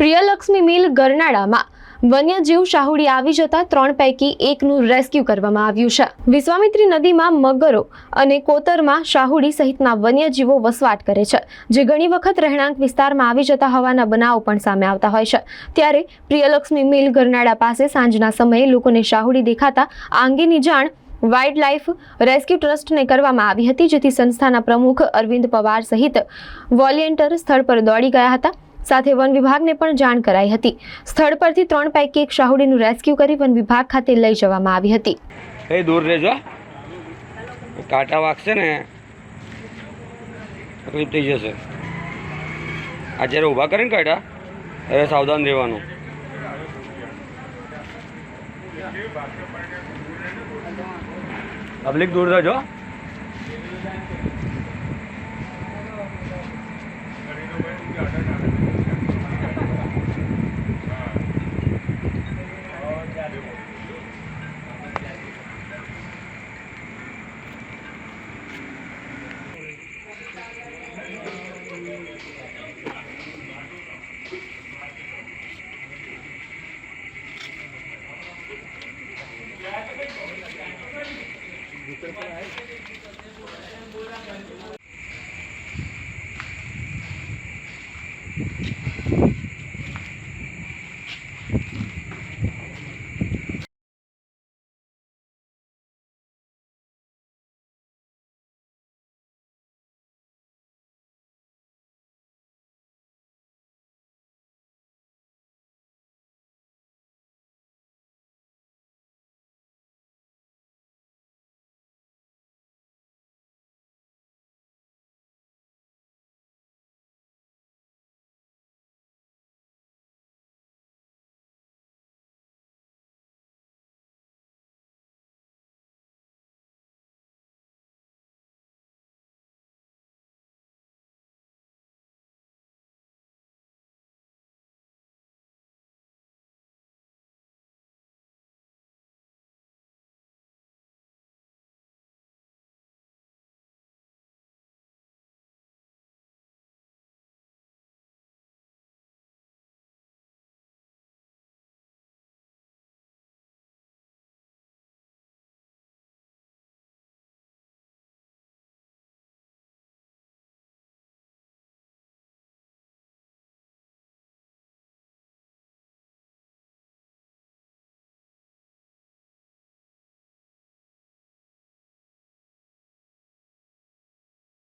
પ્રિયલક્ષ્મી મિલ ગરનાળામાં વન્યજીવ શાહુડી આવી જતા ત્રણ પૈકી એકનું રેસ્ક્યુ કરવામાં આવ્યું છે. વિશ્વામિત્રી નદીમાં મગરો અને કોતરમાં શાહુડી સહિતના વન્યજીવો વસવાટ કરે છે, જે ઘણી વખત રહેણાંક વિસ્તારમાં આવી જતા હોવાના બનાવો પણ સામે આવતા હોય છે. ત્યારે પ્રિયલક્ષ્મી મિલ ગરનાળા પાસે સાંજના સમયે લોકોને શાહુડી દેખાતા આ અંગેની જાણ વાઇલ્ડ લાઇફ રેસ્ક્યુ ટ્રસ્ટને કરવામાં આવી હતી, જેથી સંસ્થાના પ્રમુખ અરવિંદ પવાર સહિત વોલિયન્ટર સ્થળ પર દોડી ગયા હતા. સાથે વન વિભાગને પણ જાણ કરાઈ હતી. સ્થળ પરથી ત્રણ પૈકી એક શાહુડીનું રેસ્ક્યુ કરી વન વિભાગ ખાતે લઈ જવામાં આવી હતી. એ દૂર રહેજો કાંટા વાગશે ને, તકલીફ થઈ જશે. આ જ્યારે ઊભા કરીને કાંટા, ત્યારે સાવધાન રહેવાનું. પબ્લિક દૂર રહેજો ગુજરાત